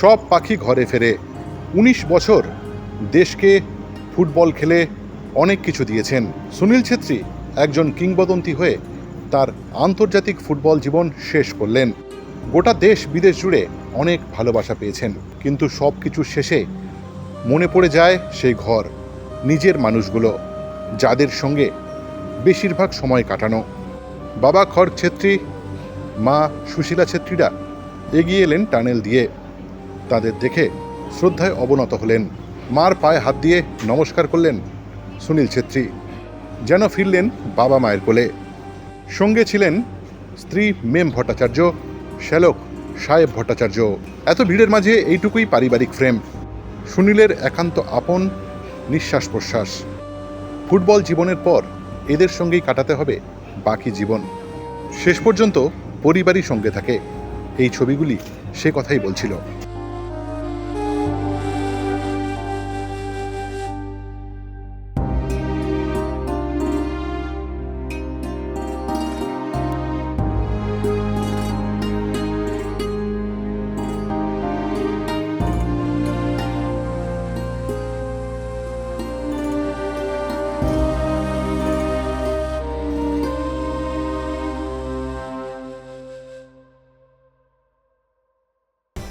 সব পাখি ঘরে ফেরে। উনিশ বছর দেশকে ফুটবল খেলে অনেক কিছু দিয়েছেন। সুনীল ছেত্রী একজন কিংবদন্তি হয়ে তার আন্তর্জাতিক ফুটবল জীবন শেষ করলেন। গোটা দেশ বিদেশ জুড়ে অনেক ভালোবাসা পেয়েছেন। কিন্তু সব কিছুর শেষে মনে পড়ে যায় সেই ঘর, নিজের মানুষগুলো, যাদের সঙ্গে বেশিরভাগ সময় কাটানো। বাবা খড় ছেত্রী, মা সুশীলা ছেত্রীরা এগিয়ে এলেন টানেল দিয়ে। তাদের দেখে শ্রদ্ধায় অবনত হলেন। মার পায়ে হাত দিয়ে নমস্কার করলেন সুনীল ছেত্রী, যেন ফিরলেন বাবা মায়ের কোলে। সঙ্গে ছিলেন স্ত্রী মেম ভট্টাচার্য, শ্যালক সাহেব ভট্টাচার্য। এত ভিড়ের মাঝে এইটুকুই পারিবারিক ফ্রেম সুনীলের একান্ত আপন, নিঃশ্বাস প্রশ্বাস। ফুটবল জীবনের পর এদের সঙ্গেই কাটাতে হবে বাকি জীবন। শেষ পর্যন্ত পরিবারই সঙ্গে থাকে। এই ছবিগুলি সে কথাই বলছিল।